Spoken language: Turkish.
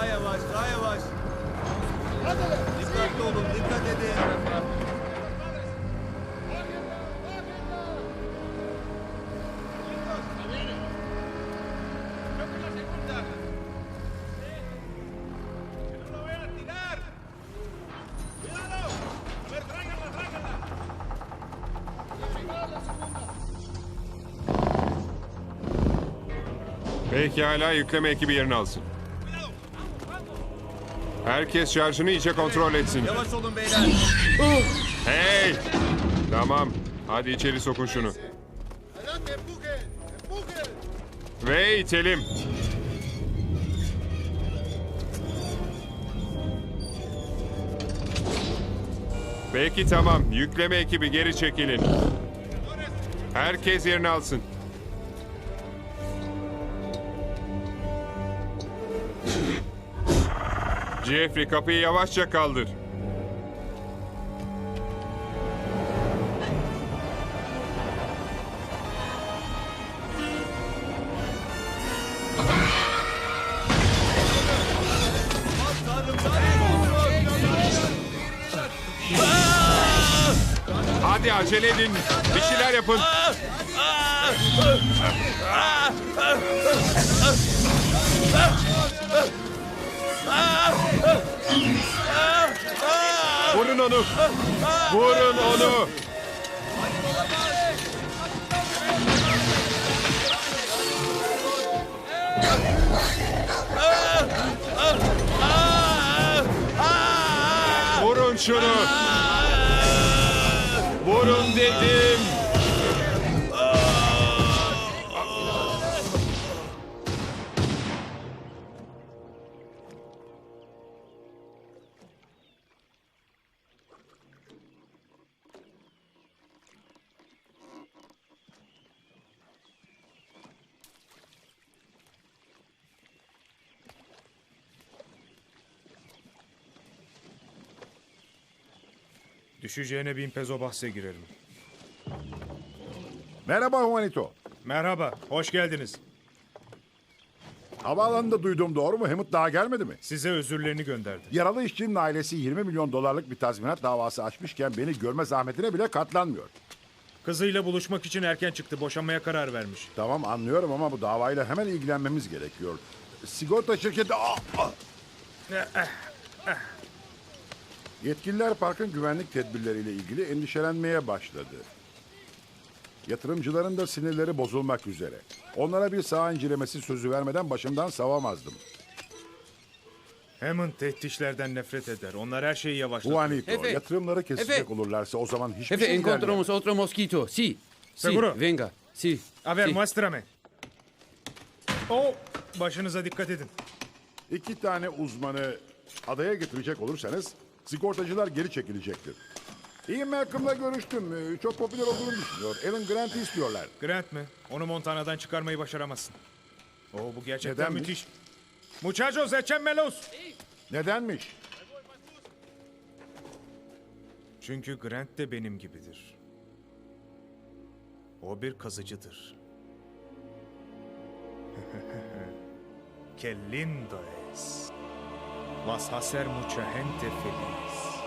Daha yavaş, daha yavaş. Dikkatli olun, dikkat edin. Pekala yükleme ekibi yerini alsın. Herkes şarjını iyice kontrol etsin. Yavaş olun beyler. Hey! Tamam. Hadi içeri sokun şunu. Ve itelim. Peki tamam. Yükleme ekibi geri çekilin. Herkes yerini alsın. Jeffrey kapıyı yavaşça kaldır. Hadi acele edin. Bir şeyler yapın. Vurun onu. Vurun onu. Vurun şunu. Vurun dedim. Düşeceğine bin pezo bahse girelim. Merhaba Juanito. Merhaba, hoş geldiniz. Havaalanında duyduğum doğru mu? Hemut daha gelmedi mi? Size özürlerini gönderdi. Yaralı işçinin ailesi 20 milyon dolarlık bir tazminat davası açmışken beni görme zahmetine bile katlanmıyor. Kızıyla buluşmak için erken çıktı, boşanmaya karar vermiş. Tamam anlıyorum ama bu davayla hemen ilgilenmemiz gerekiyor. Sigorta şirketi... Ah, ah! Yetkililer parkın güvenlik tedbirleriyle ilgili endişelenmeye başladı. Yatırımcıların da sinirleri bozulmak üzere. Onlara bir sağ incelemesi sözü vermeden başımdan savamazdım. Hammond teftişlerden nefret eder. Onlar her şeyi yavaşlatır. Juanito, Jefe. yatırımları kesecek Jefe. olurlarsa o zaman hiçbir Jefe, şey ilerleyemez. encontramos otro mosquito. Sí. Sí, Seguro. venga. Sí. A ver, sí. muéstrame. Oh, başınıza dikkat edin. İki tane uzmanı adaya getirecek olursanız sigortacılar geri çekilecektir. Ian Malcolm'la görüştüm. Ee, Çok popüler olduğunu düşünüyor. Alan Grant'ı istiyorlar. Grant mi? Onu Montana'dan çıkarmayı başaramazsın. Oh, bu gerçekten Nedenmiş? müthiş. Muchachos, echenmelos. Nedenmiş? Çünkü Grant de benim gibidir. O bir kazıcıdır. Qué lindo es. Vas a ser mucha gente feliz.